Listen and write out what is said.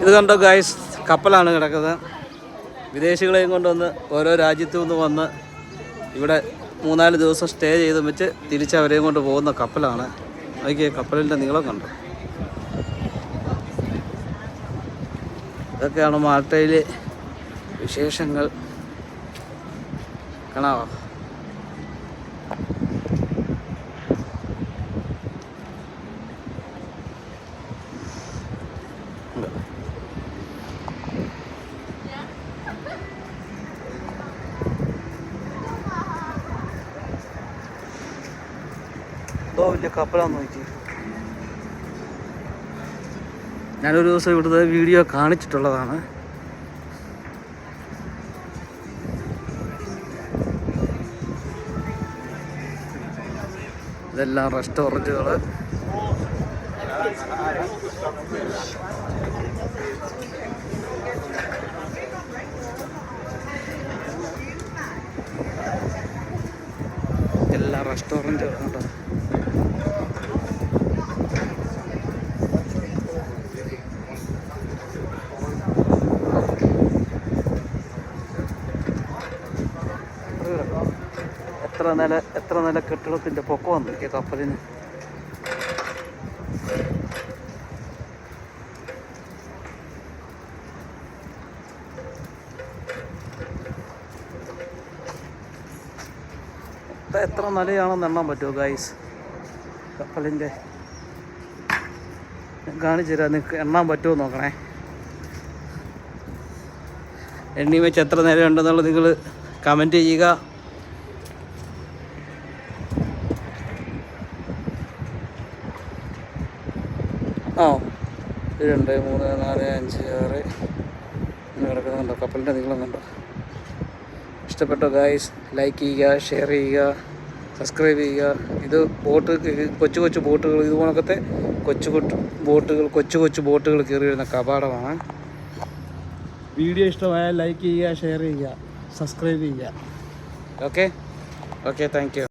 ഇത് കണ്ടോ ഗായ്സ് കപ്പലാണ് കിടക്കുന്നത്. വിദേശികളെയും കൊണ്ടുവന്ന് ഓരോ രാജ്യത്തു നിന്ന് വന്ന് ഇവിടെ മൂന്നാൽ ദിവസം സ്റ്റേ ചെയ്ത് വെച്ച് തിരിച്ച് അവരെയും കൊണ്ട് പോകുന്ന കപ്പലാണ്. നോക്കിയേ കപ്പലിന്റെ നീളം കണ്ടോ? ഇതൊക്കെയാണ് മാൾട്ടയിലെ വിശേഷങ്ങൾ. കാണാവോ. എന്തോ വലിയ കപ്പലാന്ന് നോക്കി. ഞാനൊരു ദിവസം ഇവിടുത്തെ വീഡിയോ കാണിച്ചിട്ടുള്ളതാണ്. ഇതെല്ലാം റെസ്റ്റോറന്റുകൾ എല്ലാ റെസ്റ്റോറന്റും എത്ര നില എത്ര നില കെട്ടിടത്തിന്റെ പൊക്കം നോക്കിയ കപ്പലിന് ഇത് എത്ര നിലയാണെന്ന് എണ്ണാൻ പറ്റുമോ ഗൈസ് കപ്പലിന്റെ കാണിച്ചു തരാം നിങ്ങൾക്ക് എണ്ണാൻ പറ്റുമോ നോക്കണേ. എണ്ണി വെച്ച് എത്ര നേരം ഉണ്ടെന്നുള്ളത് നിങ്ങൾ കമന്റ് ചെയ്യുക. ആ രണ്ട് മൂന്ന് നാല് അഞ്ച് ആറ്. ഇങ്ങനെ കിടക്കുന്നുണ്ടോ കപ്പലിന്റെ നീളം കണ്ടോ? ഇഷ്ടപ്പെട്ടോ ഗായ്സ് ലൈക്ക് ചെയ്യുക ഷെയർ ചെയ്യുക സബ്സ്ക്രൈബ് ചെയ്യുക. ഇത് ബോട്ട് കൊച്ചു കൊച്ചു ബോട്ടുകൾ ഇതുപോലൊക്കത്തെ കൊച്ചു കൊച്ചു ബോട്ടുകൾ കൊച്ചു കൊച്ചു ബോട്ടുകൾ കയറി വരുന്ന കപാടമാണ് വീഡിയോ ഇഷ്ടമായാൽ ലൈക്ക് ചെയ്യുക ഷെയർ ചെയ്യുക സബ്സ്ക്രൈബ് ചെയ്യുക. Okay okay thank